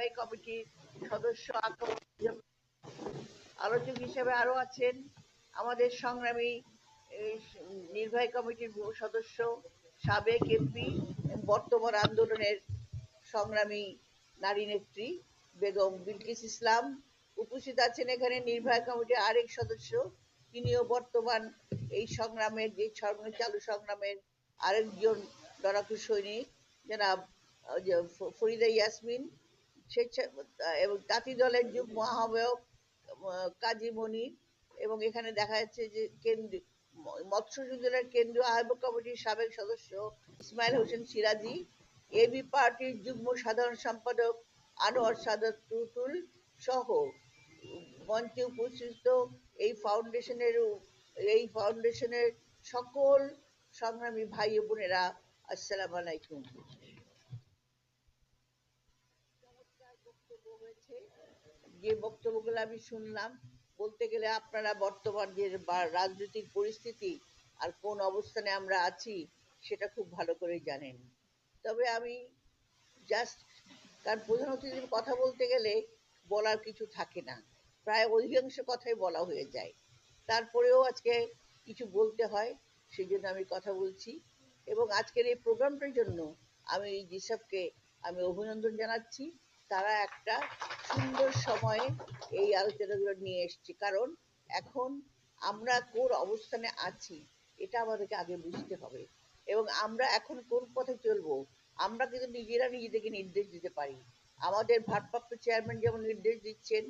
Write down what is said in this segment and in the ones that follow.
নির্বাহী কমিটির সদস্য আলোচক হিসেবে আরও আছেন। আমাদের সংগ্রামী নির্বাহী কমিটির সদস্য, সাবেক এমপি, বর্তমান আন্দোলনের সংগ্রামী নারী নেত্রী বেগম বিলকিস ইসলাম উপস্থিত আছেন এখানে। নির্বাহী কমিটির আরেক সদস্য, তিনিও বর্তমান এই সংগ্রামের যে চালু সংগ্রামের আরেকজন লড়াকু সৈনিক, জনাব ফরিদা ইয়াসমিন। স্বেচ্ছা এবং তাঁতি দলের যুগ্ম আহ্বায়ক কাজী মনির, এবং এখানে দেখা যাচ্ছে যে কেন্দ্রীয়, মৎস্য যোজনার কেন্দ্রীয় আহ্বায়ক কমিটির সাবেক সদস্য ইসমাইল হোসেন সিরাজি, এবি পার্টির যুগ্ম সাধারণ সম্পাদক আনোয়ার সাদাত টুটুল সহ মঞ্চে উপস্থিত এই ফাউন্ডেশনের এই ফাউন্ডেশনের সকল সংগ্রামী ভাই বোনেরা, আসসালামু আলাইকুম চমৎকার বক্তব্য হয়েছে যে বক্তব্যগুলো আমি শুনলাম, বলতে গেলে আপনারা বর্তমান যে রাজনৈতিক পরিস্থিতি আর কোন অবস্থানে আমরা আছি সেটা খুব ভালো করে জানেন। তবে আমি জাস্ট কারণ প্রধান অতিথির কথা বলতে গেলে বলার কিছু থাকে না। প্রায় অধিকাংশ কথাই বলা হয়ে যায়। তারপরেও আজকে কিছু বলতে হয় সেই জন্য আমি কথা বলছি। এবং আজকের এই প্রোগ্রামটার জন্য আমি এই যেসবকে আমি অভিনন্দন জানাচ্ছি। তারা একটা সুন্দর সময়ে এই আলোচনাগুলো নিয়ে এসছে। কারণ এখন আমরা কোন অবস্থানে আছি, এটা আমাদেরকে আগে বুঝতে হবে। এবং আমরা এখন কোন পথে চলবো, আমরা কিন্তু নিজেরা নিজেদেরকে নির্দেশ দিতে পারি। আমাদের ভারপ্রাপ্ত চেয়ারম্যান যেমন নির্দেশ দিচ্ছেন,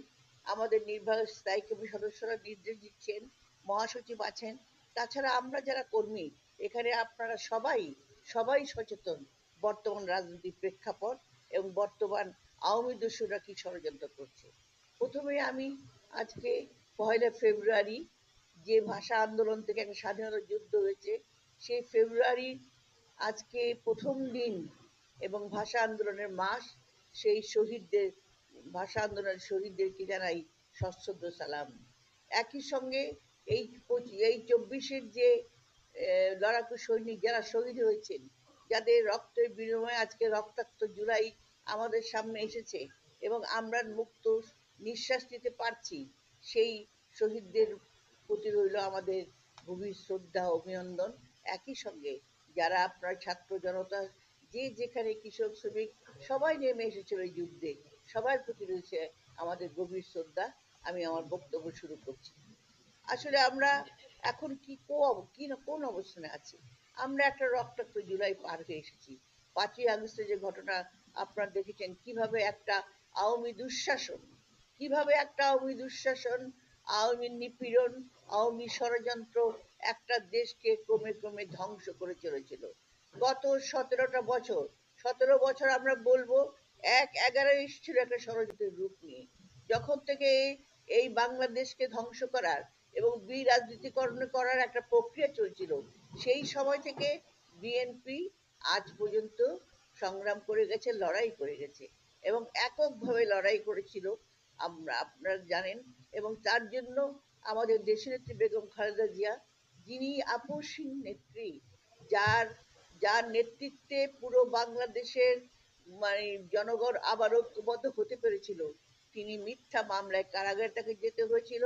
আমাদের নির্বাহী স্থায়ী কমিটির সদস্যরা নির্দেশ দিচ্ছেন, মহাসচিব আছেন। তাছাড়া আমরা যারা কর্মী, এখানে আপনারা সবাই সবাই সচেতন। বর্তমান রাজনৈতিক প্রেক্ষাপট এবং বর্তমান আওয়ামী দস্যুরা কি ষড়যন্ত্র করছে? প্রথমে আমি আজকে পয়লা ফেব্রুয়ারি যে ভাষা আন্দোলন থেকে একটা স্বাধীনতা যুদ্ধ হয়েছে, সেই ফেব্রুয়ারি আজকে প্রথম দিন এবং ভাষা আন্দোলনের মাস, সেই শহীদদের, ভাষা আন্দোলনের শহীদদেরকে জানাই সশ্রদ্ধ সালাম। একই সঙ্গে এই এই চব্বিশের যে লড়াকু সৈনিক যারা শহীদ হয়েছেন, যাদের রক্তের বিনিময়ে আজকে রক্তাক্ত জুলাই আমাদের সামনে এসেছে এবং আমরা মুক্ত নিঃশ্বাস নিতে পারছি, সেই শহীদদের প্রতি রইল আমাদের গভীর শ্রদ্ধা অভিনন্দন। একই সঙ্গে যারা আপনার ছাত্র জনতা, যে যেখানে কৃষক, শ্রমিক, সবাই নেমে এসেছিল এই যুদ্ধে, সবার প্রতি রয়েছে আমাদের গভীর শ্রদ্ধা। আমি আমার বক্তব্য শুরু করছি। আসলে আমরা এখন কি কো- না, কোন অবস্থানে আছি? আমরা একটা রক্তাক্ত জুলাই পার হয়ে এসেছি। পাঁচই আগস্টে যে ঘটনা আপনারা দেখেছেন কীভাবে একটা আওয়ামী দুঃশাসন, কীভাবে একটা আওয়ামী দুঃশাসন, আওয়ামী নিপীড়ন, আওয়ামী ষড়যন্ত্র একটা দেশকে ক্রমে ক্রমে ধ্বংস করে চলেছিল। গত সতেরোটা বছর, সতেরো বছর আমরা বলব, এক এগারো এসেছিল একটা ষড়যন্ত্রের রূপ নিয়ে। যখন থেকে এই- এই বাংলাদেশকে ধ্বংস করার এবং বিরাজনীতিকরণ করার একটা প্রক্রিয়া চলছিল, সেই সময় থেকে বিএনপি আজ পর্যন্ত সংগ্রাম করে গেছে, লড়াই করে গেছে এবং এককভাবে লড়াই করেছিল আমরা, আপনারা জানেন। এবং তার জন্য আমাদের দেশনেত্রী বেগম খালেদা জিয়া, যিনি আপসহীন নেত্রী, যার যার নেতৃত্বে পুরো বাংলাদেশের মানে জনগণ আবার ঐক্যবদ্ধ হতে পেরেছিল। তিনি মিথ্যা মামলায় কারাগারে তাকে যেতে হয়েছিল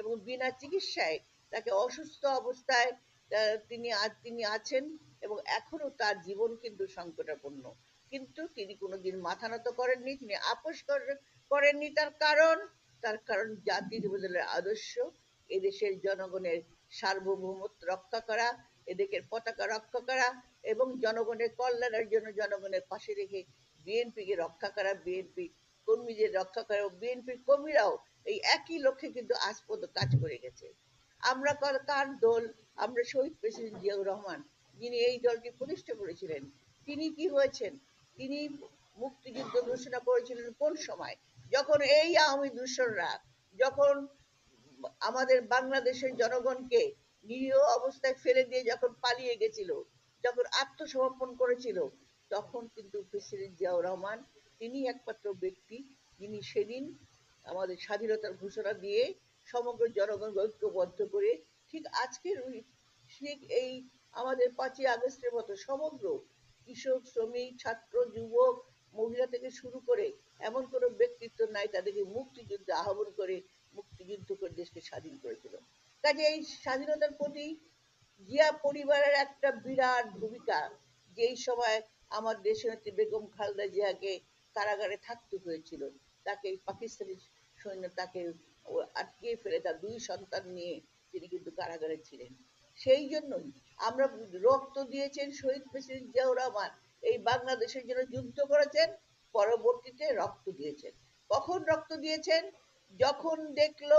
এবং বিনা চিকিৎসায় তাকে অসুস্থ অবস্থায় তিনি তিনি আছেন। এবং এখনও তার জীবন কিন্তু সংকটাপন্ন। কিন্তু তিনি কোনোদিন মাথা নত করেননি, তিনি আপোষ করেন- করেননি তার কারণ। তার কারণ জাতির বদলের আদর্শ, এদেশের জনগণের সার্বভৌমত্ব রক্ষা করা, এদেশের পতাকা রক্ষা করা এবং জনগণের কল্যাণের জন্য জনগণের পাশে রেখে বিএনপিকে রক্ষা করা, বিএনপি কর্মীদের রক্ষা করা বিএনপির কর্মীরাও এই একই লক্ষ্যে কিন্তু আজ পর্যন্ত কাজ করে গেছে। আমরা কার দল? আমরা শহীদ প্রেসিডেন্ট জিয়াউর রহমান। যিনি এই দলটি প্রতিষ্ঠা করেছিলেন, তিনি কি হয়েছেন? তিনি মুক্তিযুদ্ধ ঘোষণা করেছিলেন কোন সময়? যখন এই আওয়ামী দূষণরা, যখন আমাদের বাংলাদেশের জনগণকে নিরীহ অবস্থায় ফেলে দিয়ে যখন পালিয়ে গেছিল, যখন আত্মসমর্পণ করেছিল, তখন কিন্তু প্রেসিডেন্ট জিয়াউর রহমান, তিনি একমাত্র ব্যক্তি যিনি সেদিন আমাদের স্বাধীনতার ঘোষণা দিয়ে সমগ্র জনগণকে ঐক্যবদ্ধ করে, ঠিক আজকের ঠিক এই আমাদের পাঁচই আগস্টের মতো সমগ্র কৃষক, শ্রমিক, ছাত্র, যুবক, মহিলা থেকে শুরু করে এমন কোনো ব্যক্তিত্ব নাই তাদেরকে মুক্তিযুদ্ধে আহ্বান করে মুক্তিযুদ্ধ করে দেশকে স্বাধীন করেছিল। কাজে এই স্বাধীনতার প্রতি জিয়া পরিবারের একটা বিরাট ভূমিকা, যেই সময় আমার দেশনেত্রী বেগম খালদা জিয়াকে কারাগারে থাকতে হয়েছিল। তাকে পাকিস্তানি সৈন্য তাকে ও আটকে ফেলে তার দুই সন্তান নিয়ে তিনি কিন্তু কারাগারে ছিলেন। সেই জন্যই আমরা রক্ত দিয়েছেন শহীদ প্রেসিডেন্ট জিয়াউর রহমান। এই বাংলাদেশের জন্য যুদ্ধ করেছেন, পরবর্তীতে রক্ত দিয়েছেন। কখন রক্ত দিয়েছেন? যখন দেখল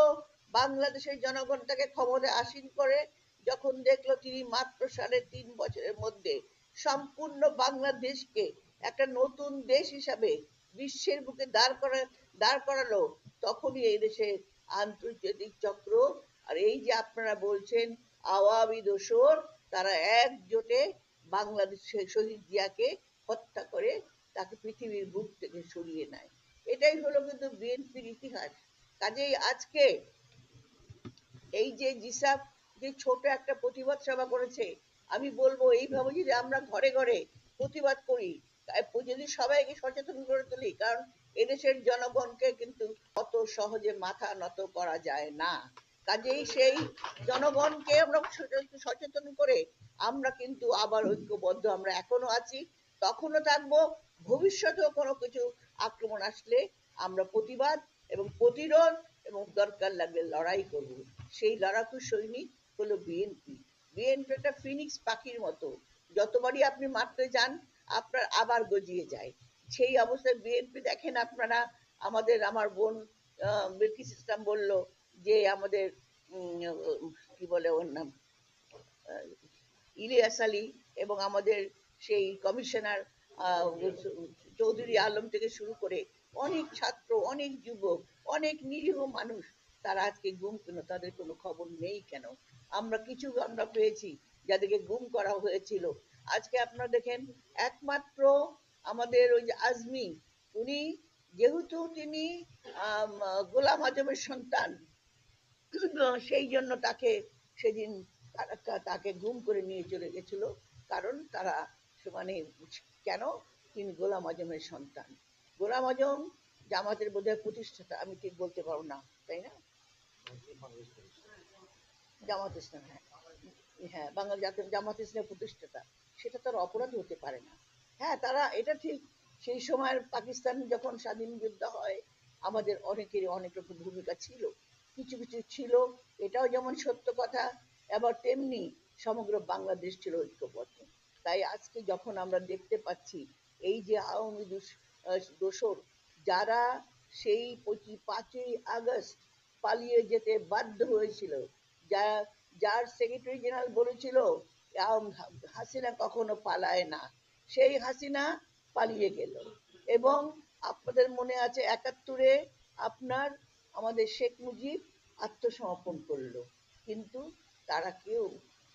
বাংলাদেশের জনগণ তাকে ক্ষমতায় আসীন করে, যখন দেখল তিনি মাত্র সাড়ে তিন বছরের মধ্যে সম্পূর্ণ বাংলাদেশকে একটা নতুন দেশ হিসাবে বিশ্বের বুকে দাঁড় করা, দাঁড় করালো, তখনই এই দেশে আন্তর্জাতিক চক্র, আর এই যে আপনারা বলছেন আওয়ামী দোসর তারা একজোটে বাংলাদেশের শহীদ জিয়াকে হত্যা করে তাকে পৃথিবীর বুক থেকে সরিয়ে নেয়। এটাই হলো কিন্তু বিএনপির ইতিহাস। কাজেই আজকে এই যে জিসাব যে ছোট একটা প্রতিবাদ সভা করেছে, আমি বলব এইভাবে যদি আমরা ঘরে ঘরে প্রতিবাদ করি যদি সবাইকে সচেতন করে তুলি, কারণ এদেশের জনগণকে কিন্তু অত সহজে মাথা নত করা যায় না। কাজেই সেই জনগণকে আমরা সচেতন- করে আমরা কিন্তু আবার ঐক্যবদ্ধ আমরা এখনও আছি। তখনও থাকব, ভবিষ্যতেও কোনো কিছু আক্রমণ আসলে আমরা প্রতিবাদ এবং প্রতিরোধ এবং দরকার লাগলে লড়াই করব। সেই লড়াকু সৈনিক হলো বিএনপি বিএনপি একটা ফিনিক্স পাখির মতো। যতবারই আপনি মারতে যান, আপনার আবার গজিয়ে যায়। সেই অবস্থায় বিএনপি দেখেন আপনারা, আমাদের আমার বোন বিলকিস ইসলাম বলল যে আমাদের কি বলে ওর নাম? ইলিয়াস আলী এবং আমাদের সেই কমিশনার চৌধুরী আলম থেকে শুরু করে অনেক ছাত্র, অনেক যুবক, অনেক নিরীহ মানুষ তারা আজকে গুম কেন তাদের কোনো খবর নেই কেন? আমরা কিছু আমরা পেয়েছি যাদেরকে গুম করা হয়েছিল। আজকে আপনারা দেখেন, একমাত্র আমাদের ওই আজমি, উনি যেহেতু তিনি গোলাম আজমের সন্তান সেই জন্য তাকে সেদিন তাকে গুম করে নিয়ে চলে গেছিল। কারণ তারা মানে কেন? তিনি গোলাম আজমের সন্তান। গোলাম আজম জামাতের বোধহয় প্রতিষ্ঠাতা, আমি ঠিক বলতে পারব না, তাই না? জামাত ইসলাম হ্যাঁ। হ্যাঁ বাংলা জাতীয় জামাত ইসলামের প্রতিষ্ঠাতা। সেটা তার অপরাধ হতে পারে না। হ্যাঁ তারা, এটা ঠিক, সেই সময় পাকিস্তান যখন স্বাধীন যুদ্ধ হয়, আমাদের অনেকেরই অনেক রকম ভূমিকা ছিল। কিছু কিছু ছিল, এটাও যেমন সত্য কথা আবার তেমনি সমগ্র বাংলাদেশ ছিল ঐক্যবদ্ধ। তাই আজকে যখন আমরা দেখতে পাচ্ছি, এই যে আওয়ামী দোসর, যারা সেই পঁচি, পাঁচই আগস্ট পালিয়ে যেতে বাধ্য হয়েছিল, যা, যার সেক্রেটারি জেনারেল বলেছিল হাসিনা কখনো পালায় না। সেই হাসিনা পালিয়ে গেল। এবং আপনাদের মনে আছে একাত্তরে আপনার আমাদের শেখ মুজিব আত্মসমর্পণ করল। কিন্তু তারা কেউ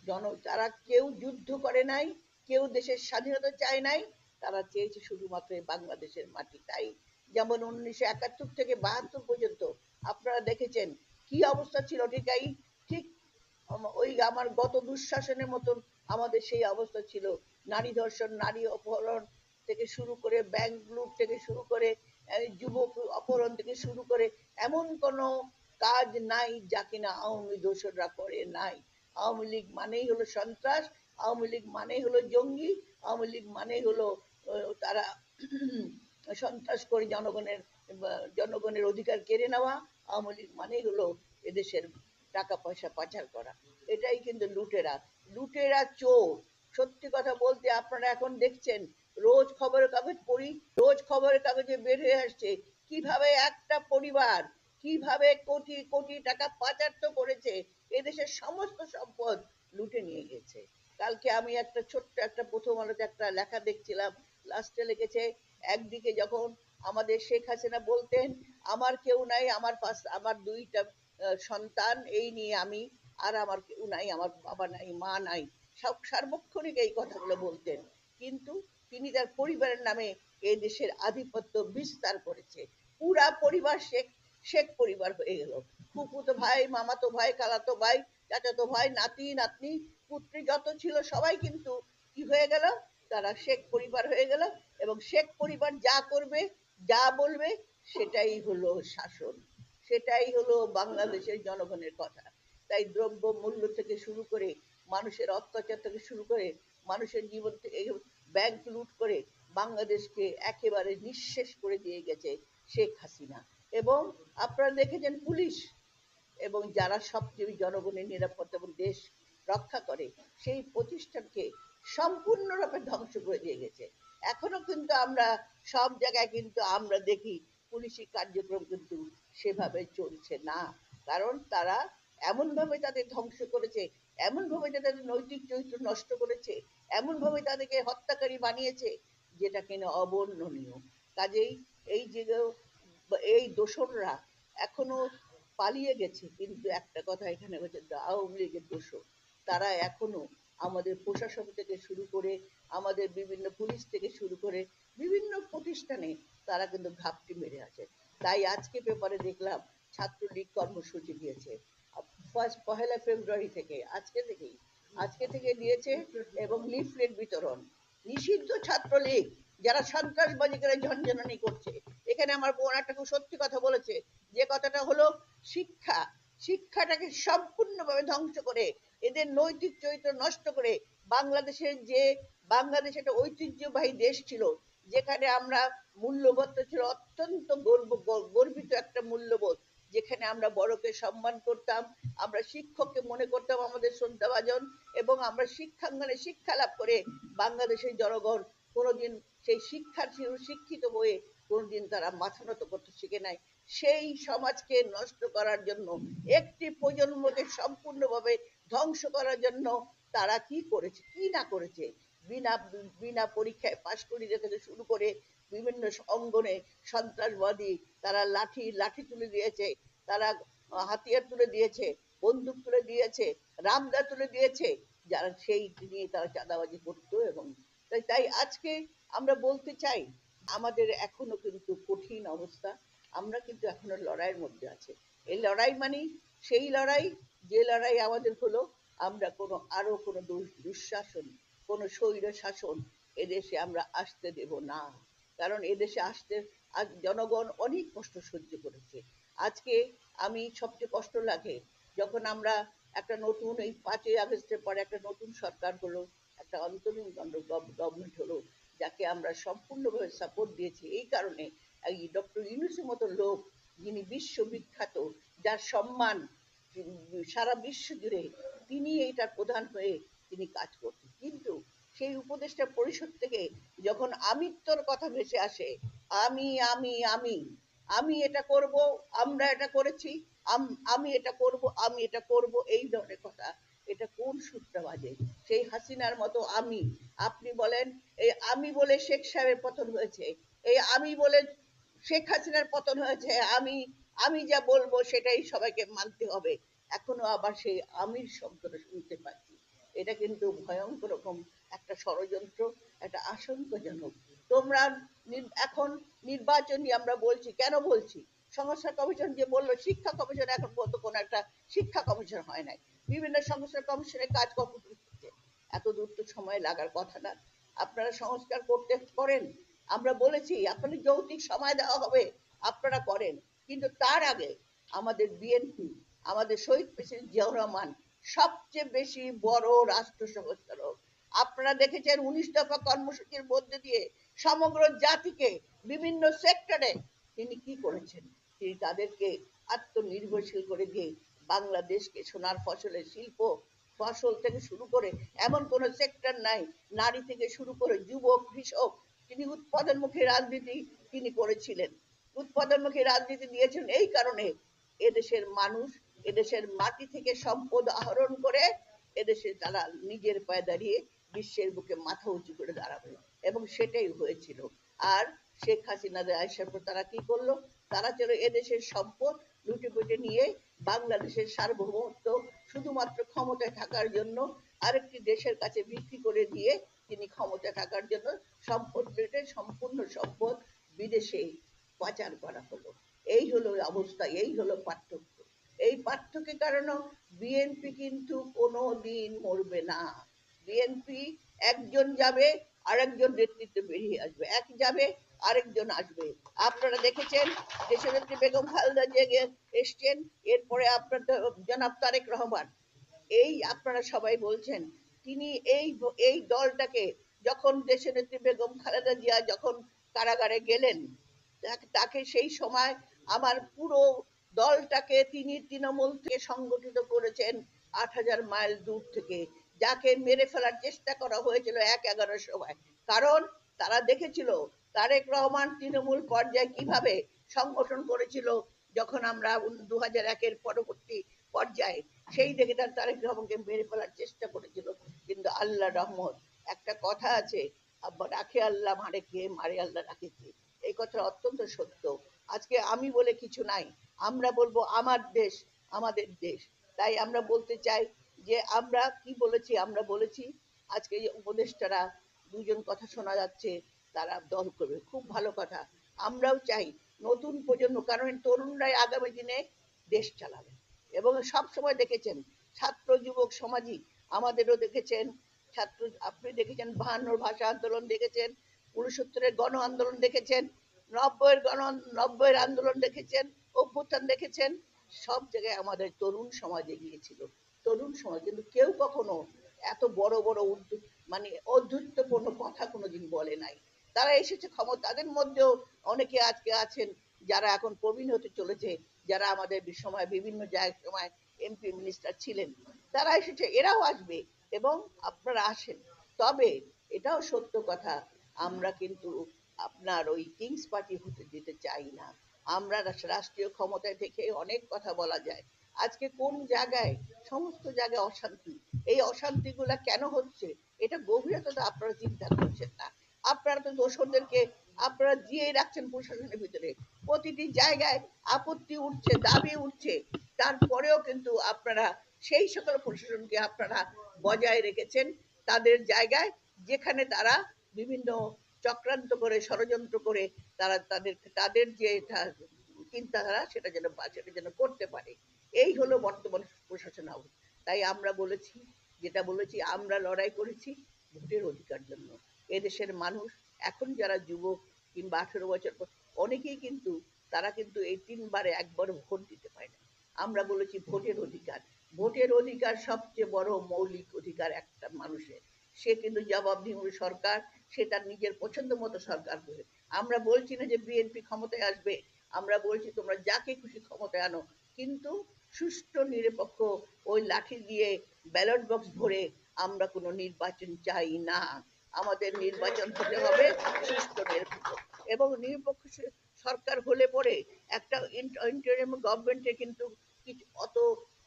জন, তারা কেউ যুদ্ধ করে নাই, কেউ দেশের স্বাধীনতা চায় নাই, তারা চেয়েছে শুধুমাত্র এই বাংলাদেশের মাটি তাই। যেমন উনিশশো একাত্তর থেকে বাহাত্তর পর্যন্ত আপনারা দেখেছেন কি অবস্থা ছিল ঠিক এই, ঠিক ওই আমার গত দুঃশাসনের মতন আমাদের সেই অবস্থা ছিল। নারী ধর্ষণ, নারী অপহরণ থেকে শুরু করে ব্যাংক লুট থেকে শুরু করে যুবক অপহরণ থেকে শুরু করে এমন কোনো কাজ নাই যা কিনা আওয়ামী দোসররা করে নাই। আওয়ামী লীগ মানেই হলো সন্ত্রাস, আওয়ামী লীগ মানেই হলো জঙ্গি, আওয়ামী লীগ মানেই হলো তারা সন্ত্রাস করে জনগণের জনগণের অধিকার কেড়ে নেওয়া, আওয়ামী লীগ মানেই হলো এদেশের টাকা পয়সা পাচার করা। এটাই কিন্তু লুটেরা। লুটেরা চোর। সত্যি কথা বলতে আপনারা এখন দেখছেন রোজ খবরের কাগজ পড়ি, রোজ খবরের কাগজে বের হয়ে আসছে, কীভাবে একটা পরিবার, কীভাবে কোটি কোটি টাকা পাচার তো করেছে, এদেশের সমস্ত সম্পদ লুটে নিয়ে গেছে। কালকে আমি একটা ছোট্ট একটা প্রথম আলোতে একটা লেখা দেখছিলাম, লাস্টে লিখেছে একদিকে যখন আমাদের শেখ হাসিনা বলতেন, আমার কেউ নাই, আমার পাশ, আমার দুইটা সন্তান, এই নিয়ে আমি, আর আমার কেউ নাই, আমার বাবা নাই, মা নাই। সব সার্বক্ষণিক এই কথাগুলো বলতেন। কিন্তু তিনি তার পরিবারের নামে এই দেশের আধিপত্য বিস্তার করেছে। পুরা পরিবার শেখ শেখ পরিবার হয়ে গেল। ফুফুতো ভাই, মামাতো ভাই খালাতো ভাই, চাচাতো ভাই, নাতি, নাতনি পুত্রী যত ছিল সবাই কিন্তু কি হয়ে গেল? তারা শেখ পরিবার হয়ে গেল এবং শেখ পরিবার যা করবে, যা বলবে, সেটাই হলো শাসন। সেটাই হলো বাংলাদেশের জনগণের কথা। তাই দ্রব্য মূল্য থেকে শুরু করে মানুষের অত্যাচার থেকে শুরু করে মানুষের জীবন থেকে ব্যাংক লুট করে বাংলাদেশকে একেবারে নিঃশেষ করে দিয়ে গেছে শেখ হাসিনা। এবং আপনারা দেখেছেন পুলিশ এবং যারা সবচেয়ে জনগণের নিরাপত্তা এবং দেশ রক্ষা করে, সেই প্রতিষ্ঠানকে সম্পূর্ণরূপে ধ্বংস করে দিয়ে গেছে। এখনও কিন্তু আমরা সব জায়গায় কিন্তু আমরা দেখি পুলিশি কার্যক্রম কিন্তু সেভাবে চলছে না। কারণ তারা এমন ভাবে তাদের ধ্বংস করেছে এমন ভাবে তাদের নৈতিক চরিত্র নষ্ট করেছে এমন ভাবে তাদেরকে হত্যাকারী বানিয়েছে, যেটা কিনা অবর্ণনীয়। কাজেই এই যে এই দোসররা এখনও পালিয়ে গেছে, কিন্তু একটা কথা এখানে হচ্ছে আওয়ামী লীগের দোষর তারা এখনও আমাদের প্রশাসন থেকে শুরু করে, আমাদের বিভিন্ন পুলিশ থেকে শুরু করে, বিভিন্ন প্রতিষ্ঠানে তারা কিন্তু ঘাপটি মেরে আছে। তাই আজকে পেপারে দেখলাম ছাত্রলীগ কর্মসূচি দিয়েছে। ফার্স্ট পহেলা ফেব্রুয়ারি থেকে, আজকে থেকেই। আজকে থেকে দিয়েছে এবং লিফলেট বিতরণ। নিষিদ্ধ ছাত্রলীগ, যারা সন্ত্রাসবাদী করে ঝঞ্ঝনানি করছে। এখানে আমার বোন একটা খুব সত্যি কথা বলেছে। যে কথাটা হলো, শিক্ষা, শিক্ষাটাকে সম্পূর্ণভাবে ধ্বংস করে, এদের নৈতিক চরিত্র নষ্ট করে বাংলাদেশের যে, বাংলাদেশ একটা ঐতিহ্যবাহী দেশ ছিল, যেখানে আমরা মূল্যবোধ ছিল অত্যন্ত গর্ব, গর্বিত একটা মূল্যবোধ। যেখানে আমরা বড়কে সম্মান করতাম, আমরা শিক্ষককে মনে করতাম আমাদের শ্রদ্ধাভাজন, এবং আমরা শিক্ষাঙ্গনে শিক্ষা লাভ করে বাংলাদেশের জনগণ কোনোদিন সেই শিক্ষার শিক্ষিত হয়ে কোনোদিন তারা মাথা নত করতে শিখে নাই। সেই সমাজকে নষ্ট করার জন্য, একটি প্রজন্মকে সম্পূর্ণভাবে ধ্বংস করার জন্য তারা কি করেছে, কি না করেছে? বিনা বিনা পরীক্ষায় পাশ করিয়ে থেকে শুরু করে বিভিন্ন অঙ্গনে সন্ত্রাসবাদী তারা লাঠি লাঠি তুলে দিয়েছে, তারা হাতিয়ার তুলে দিয়েছে, বন্দুক তুলে দিয়েছে, রামদা তুলে দিয়েছে। যারা সেই নিয়ে তারা চাঁদাবাজি করতো এবং তাই তাই আজকে আমরা বলতে চাই, আমাদের এখনও কিন্তু কঠিন অবস্থা। আমরা কিন্তু এখনও লড়াইয়ের মধ্যে আছে। এই লড়াই মানে সেই লড়াই, যে লড়াই আমাদের হলো, আমরা কোনো আরও কোনো দুঃশাসন, কোনো স্বৈর শাসন এদেশে আমরা আসতে দেব না। কারণ এদেশে আসতে জনগণ অনেক কষ্ট সহ্য করেছে। আজকে আমি সবচেয়ে কষ্ট লাগে যখন আমরা একটা নতুন এই পাঁচই আগস্টের পরে একটা নতুন সরকার হলো, একটা অন্তরীণ গভর্নমেন্ট হলো, যাকে আমরা সম্পূর্ণভাবে সাপোর্ট দিয়েছি। এই কারণে এই ডক্টর ইউনুসের মতো লোক যিনি বিশ্ববিখ্যাত, যার সম্মান সারা বিশ্ব জুড়ে, তিনি এইটার প্রধান হয়ে তিনি কাজ করতেন কিন্তু সেই উপদেষ্টা পরিষদ থেকে যখন আমিত্বর কথা ভেসে আসে, আমি আমি আমি আমি এটা করব, আমরা এটা করেছি, আমি এটা করব, আমি এটা করব, এই ধরনের কথা, এটা কোন সূত্র বাজে? সেই হাসিনার মতো আমি, আপনি বলেন, এই আমি বলে শেখ সাহেবের পতন হয়েছে, এই আমি বলে শেখ হাসিনার পতন হয়েছে, আমি আমি যা বলব সেটাই সবাইকে মানতে হবে। এখনও আবার সেই আমির শব্দটা শুনতে পাচ্ছি। এটা কিন্তু ভয়ঙ্কর রকম একটা ষড়যন্ত্র, একটা আশঙ্কাজনক। তোমরা এখন নির্বাচনী আমরা বলছি। কেন বলছি? সংস্কার কমিশন যে বলল, শিক্ষা কমিশন এখন পর্যন্ত কোন একটা শিক্ষা কমিশন হয় নাই। বিভিন্ন সংস্কার কমিশনের কাজ কত এত দূর তো সময় লাগার কথা না। আপনারা সংস্কার করতে করেন। আমরা বলেছি, আপনাদের যৌতিক সময় দেওয়া হবে। আপনারা করেন। কিন্তু তার আগে আমাদের বিএনপি, আমাদের শহীদ প্রেসিডেন্ট জিয়াউর রহমান সবচেয়ে বেশি বড় রাষ্ট্র সংস্কারক আপনারা দেখেছেন উনিশ দফা কর্মসূচির মধ্যে দিয়ে সমগ্র জাতিকে বিভিন্ন সেক্টরে তিনি কি করেছেন? তিনি তাদেরকে আত্মনির্ভরশীল করে দিয়ে বাংলাদেশকে সোনার ফসলের শিল্প, ফসল থেকে শুরু করে এমন কোন সেক্টর নাই, নারী থেকে শুরু করে যুবক, কৃষক, তিনি উৎপাদনমুখী রাজনীতি তিনি করেছিলেন। উৎপাদনমুখী রাজনীতি দিয়েছেন এই কারণে এদেশের মানুষ এদেশের মাটি থেকে সম্পদ আহরণ করে এদেশে তারা নিজের পায়ে দাঁড়িয়ে বিশ্বের বুকে মাথা উঁচু করে দাঁড়াবে। এবং সেটাই হয়েছিল। আর শেখ হাসিনাদের আয়সার পর তারা কি করল? তারা ছিল এদেশের সম্পদ লুটে পুটে নিয়ে বাংলাদেশের সার্বভৌমত্ব শুধুমাত্র ক্ষমতায় থাকার জন্য আরেকটি দেশের কাছে বিক্রি করে দিয়ে তিনি ক্ষমতায় থাকার জন্য সম্পদ লুটে সম্পূর্ণ সম্পদ বিদেশে পাচার করা হলো। এই হলো অবস্থা, এই হলো পার্থক্য। এই পার্থক্যের কারণে বিএনপি কিন্তু কোনো দিন মরবে না। বিএনপি একজন যাবে, আরেকজন নেতৃত্বে বেরিয়ে আসবে। এক যাবে, আরেকজন আসবে। আপনারা দেখেছেন দেশনেত্রী বেগম খালেদা জিয়া এসছেন, এরপরে আপনার জনাব তারেক রহমান। এই আপনারা সবাই বলছেন, তিনি এই এই দলটাকে যখন দেশনেত্রী বেগম খালেদা জিয়া যখন কারাগারে গেলেন তাকে সেই সময় আমার পুরো দলটাকে তিনি তৃণমূল থেকে সংগঠিত করেছেন আট হাজার মাইল দূর থেকে। যাকে মেরে ফেলার চেষ্টা করা হয়েছিল এক এগারোর সময়। কারণ তারা দেখেছিল তারেক রহমান তৃণমূল পর্যায়ে কীভাবে সংগঠন করেছিল যখন আমরা দু হাজার একের পরবর্তী পর্যায়ে সেই দেখে তার তারেক রহমানকে মেরে ফেলার চেষ্টা করেছিল। কিন্তু আল্লাহ রহমত, একটা কথা আছে রাখে আল্লাহ, মারে কে? মারে আল্লাহ, রাখে কে? এই কথা অত্যন্ত সত্য। আজকে আমি বলে কিছু নাই। আমরা বলব আমার দেশ, আমাদের দেশ। তাই আমরা বলতে চাই যে আমরা কি বলেছি, আমরা বলেছি, আজকে এই উপদেষ্টারা দুজন কথা শোনা যাচ্ছে, তারা দল করবে। খুব ভালো কথা। আমরাও চাই নতুন প্রজন্ম, কারণ তরুণরাই আগামী দিনে দেশ চালাবে। এবং সব সময় দেখেছেন, ছাত্র, যুবক, সমাজই আমাদেরও দেখেছেন, ছাত্র, আপনি দেখেছেন, বাহান্নর ভাষা আন্দোলন দেখেছেন উনসত্তরের গণ আন্দোলন দেখেছেন, নব্বইয়ের গণ নব্বইয়ের আন্দোলন দেখেছেন, অভ্যুত্থান দেখেছেন, সব জায়গায় আমাদের তরুণ সমাজ এগিয়েছিল তরুণ সমাজ, কিন্তু কেউ কখনো এত বড় বড় উদ্যোগ মানে অধ্যুত্বপূর্ণ কথা কোনোদিন বলে নাই। তারা এসেছে ক্ষমতা তাদের মধ্যেও অনেকে আজকে আছেন যারা এখন প্রবীণ হতে চলেছে, যারা আমাদের সময় বিভিন্ন জায়গায় সময় এমপি মিনিস্টার ছিলেন। তারা এসেছে, এরাও আসবে এবং আপনারা আসেন। তবে এটাও সত্য কথা, আমরা কিন্তু আপনার ওই কিংস পার্টি হতে দিতে চাই না। আমরা রাষ্ট্রীয় ক্ষমতায় থেকে অনেক কথা বলা যায়। আজকে কোন জায়গায়, সমস্ত জায়গায় অশান্তি? এই অশান্তিগুলা কেন হচ্ছে? এটা গভীরতা তো আপনারা চিন্তা করছেন না। আপনারা তো দোষরদেরকে, আপনারা দিয়ে রাখছেন প্রশাসনের ভিতরে। প্রতিটি জায়গায় আপত্তি উঠছে, দাবি উঠছে। তারপরেও কিন্তু আপনারা সেই সকল প্রশাসনকে আপনারা বজায় রেখেছেন। তাদের জায়গায় যেখানে তারা বিভিন্ন চক্রান্ত করে, ষড়যন্ত্র করে তারা তাদের তাদের যে চিন্তাধারা, সেটা যেন সেটা যেন করতে পারে। এই হলো বর্তমান প্রশাসন হাউস তাই আমরা বলেছি, যেটা বলেছি, আমরা লড়াই করেছি ভোটের অধিকার জন্য। এদেশের মানুষ, এখন যারা যুবক কিংবা আঠেরো বছর, অনেকেই কিন্তু, তারা কিন্তু এই তিনবারে একবার ভোট দিতে পারে না। আমরা বলেছি ভোটের অধিকার। ভোটের অধিকার সবচেয়ে বড় মৌলিক অধিকার একটা মানুষের। সে কিন্তু জবাবদিহি সরকার, সে তার নিজের পছন্দ মতো সরকার করে। আমরা বলছি না যে বিএনপি ক্ষমতায় আসবে। আমরা বলছি তোমরা যাকে খুশি ক্ষমতায় আনো। কিন্তু সুষ্ঠু, নিরপেক্ষ ওই লাঠি দিয়ে ব্যালট বক্স ভরে আমরা কোনো নির্বাচন চাই না। আমাদের নির্বাচন হতে হবে সুষ্ঠু, নিরপেক্ষ। এবং নিরপেক্ষ সরকার হলে পরে একটা ইন্টারিম গভর্নমেন্টে কিন্তু কিছু অত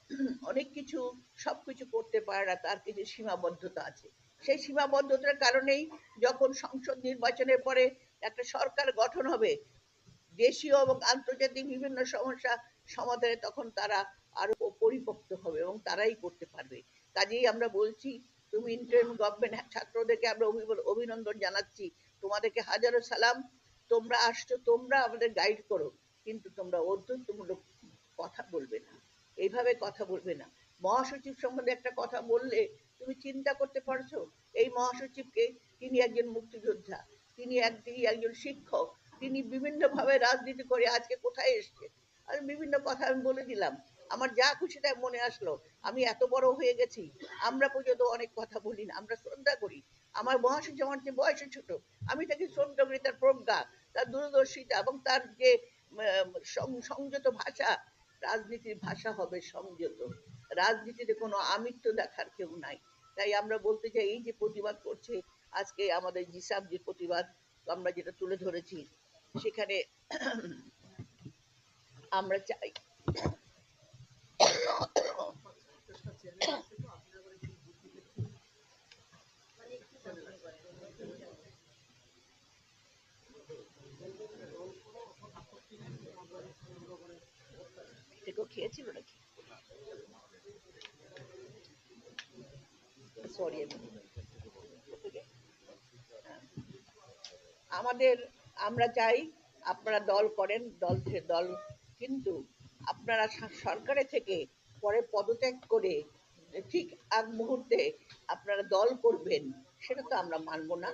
অনেক কিছু সবকিছু করতে পারে না। তার কিছু সীমাবদ্ধতা আছে। সেই সীমাবদ্ধতার কারণেই যখন সংসদ নির্বাচনের পরে একটা সরকার গঠন হবে, দেশীয় এবং আন্তর্জাতিক বিভিন্ন সমস্যা সমাধানে তখন তারা আরও পরিপক্ত হবে এবং তারাই করতে পারবে। কাজেই আমরা বলছি, তুমি ইন্টারিম গভর্নমেন্ট ছাত্রদেরকে আমরা অভিনন্দন জানাচ্ছি। তোমাদেরকে হাজারো সালাম। তোমরা আসছো, তোমরা আমাদের গাইড করো। কিন্তু তোমরা অধ্যন্তমূলক কথা বলবে না। এইভাবে কথা বলবে না। মহাসচিব সম্বন্ধে একটা কথা বললে তুমি চিন্তা করতে পারছ? এই মহাসচিবকে তিনি একজন মুক্তিযোদ্ধা, তিনি এক, তিনি একজন শিক্ষক, তিনি বিভিন্ন ভাবে রাজনীতি করে আজকে কোথায় এসছে আর বিভিন্ন কথা আমি বলে দিলাম। আমার যা খুশি তাই মনে আসলো, আমি এত বড় হয়ে গেছি। আমরা পর্যন্ত অনেক কথা বলি না, আমরা শ্রদ্ধা করি। আমার মহাসচিব আমার যে বয়সে ছোট, আমি তাকে শ্রদ্ধা করি, তার প্রজ্ঞা, তার দূরদর্শিতা এবং তার যে সংযত ভাষা, রাজনীতির ভাষা হবে সংযত। রাজনীতিতে কোনো আমিত্ব দেখার কেউ নাই। তাই আমরা বলতে চাই, এই যে প্রতিবাদ করছে, আজকে আমাদের জিসাব যে প্রতিবাদ, আমরা যেটা তুলে ধরেছি, সেখানে আমরা চাই আমাদের আমরা চাই আপনারা দল করেন দল দল কিন্তু আপনারা সরকারে থেকে পরে পদত্যাগ করে ঠিক আগ মুহূর্তে আপনারা দল করবেন, সেটা তো আমরা মানব না।